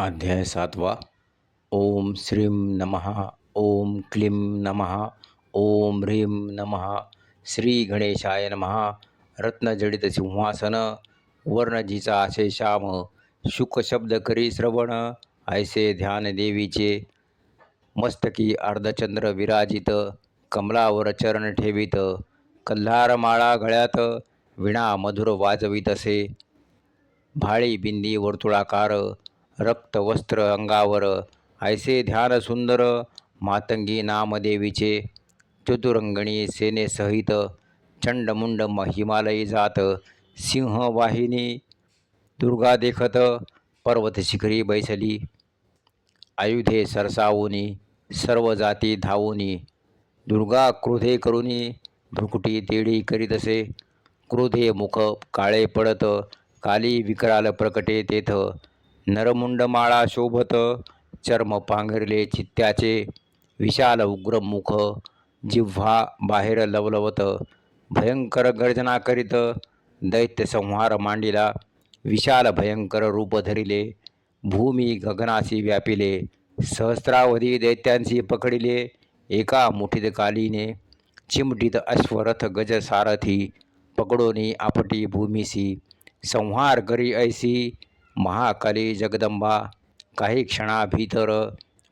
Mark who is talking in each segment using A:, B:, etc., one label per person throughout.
A: अध्याय सातवा. ओम श्रीं नमः ओम क्लीं नमः ओम ह्रीं नमः श्री गणेशाय नमः. रत्नजडित सिंहासन वर्णजीचा आशे श्याम शुकशब्द करी श्रवण ऐसे ध्यान देवीचे. मस्तकी अर्धचंद्र विराजित कमलावर चरण ठेवित कल्हार माळा गळ्यात विणा मधुर वाजवीत असे भाळी बिंदी वर्तुळाकार रक्त वस्त्र अंगावर ऐसे ध्यान सुंदर मातंगी नामदेवीचे चतुरंगणी सेनेसहित चंडमुंड हिमालयी जात सिंहवाहिनी दुर्गा देखत पर्वत शिखरी बैसली आयुधे सरसावुनी सर्व जाती धावुनी दुर्गा क्रोधे करुनी भ्रुकुटी तेडी करीत असे क्रोधे मुख काळे पडत काली विकराल प्रकटे तेथ नरमुंड माळा शोभत चर्म पांघरले चित्त्याचे विशाल उग्र मुख जिव्हा बाहेर लवलवत भयंकर गर्जना करीत दैत्य संहार मांडिला विशाल भयंकर रूप धरिले भूमी गगनाशी व्यापिले सहस्रावधी दैत्यांशी पकडिले एका मुठीत कालीने चिमटीत अश्वरथ गज सारथी पकडोनी आपटी भूमीसी संहार करी ऐसी महाकाली जगदंबा काही क्षणाभीतर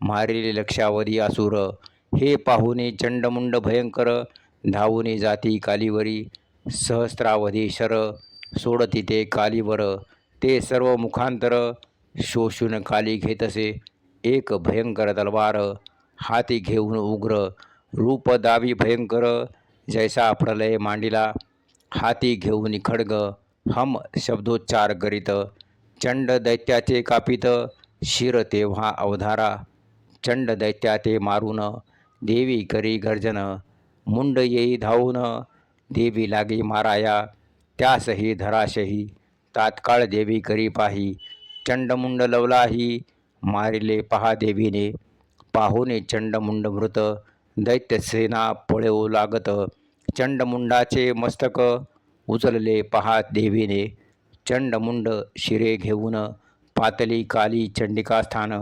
A: मारिले लक्षावधी आसुर हे पाहुणे चंडमुंड भयंकर धावुनी जाती कालीवरी सहस्रावधी शर सोडती ते कालीवर ते सर्व मुखांतर शोषून काली घेतसे एक भयंकर तलवार हाती घेऊन उग्र रूप दावी भयंकर जैसा प्रलय मांडिला हाती घेऊन खड्ग हम शब्दोच्चार करीत चंड दैत्याचे कापित शिर तेव्हा अवधारा. चंड दैत्याते मारून देवी करी गर्जन. मुंड येई धावून देवी लागी माराया. त्यासही धराशही. तात्काळ देवी करी पाही. चंडमुंड लवलाही. मारिले पहा देवीने. पाहुने चंडमुंड मृत. दैत्यसेना पळवू लागत. चंडमुंडाचे मस्तक उचलले पहा देवीने. चंडमुंड शिरे घेऊन पातली काली चंडिका स्थान.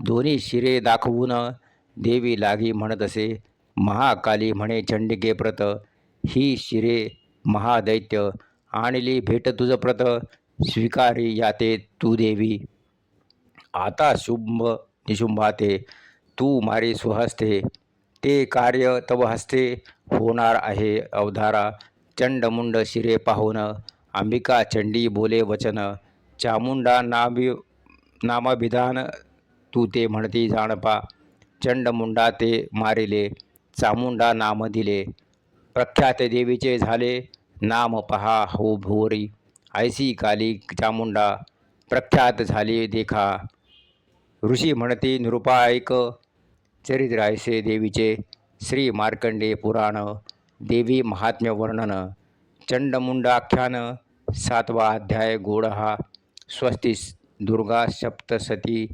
A: दोन्ही शिरे दाखवून देवी लागी म्हणत असे. महाकाली म्हणे चंडिके प्रत ही शिरे महादैत्य आणली भेट तुझ प्रत स्वीकारी याते तू देवी. आता शुंभ निशुंभाते तू मारी स्वहस्ते ते कार्य तव हस्ते होणार आहे अवधारा. चंडमुंड शिरे पाहून अंबिका चंडी बोले वचन चामुंडा नाभि नामाभिधान तू ते म्हणती जाणपा चंडमुंडा ते मारिले चामुंडा नाम दिले प्रख्यात देवीचे झाले नाम पहा हो भोरी ऐसी काली चामुंडा प्रख्यात झाली देखा ऋषी म्हणते निरुपा ऐक चरित्र ऐसे देवीचे श्री मार्कंडे पुराण देवी महात्म्य वर्णन चंडमुंडाख्यान सातवा अध्याय गोड हा दुर्गा सप्तसती.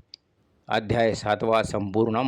A: अध्याय सातवा संपूर्ण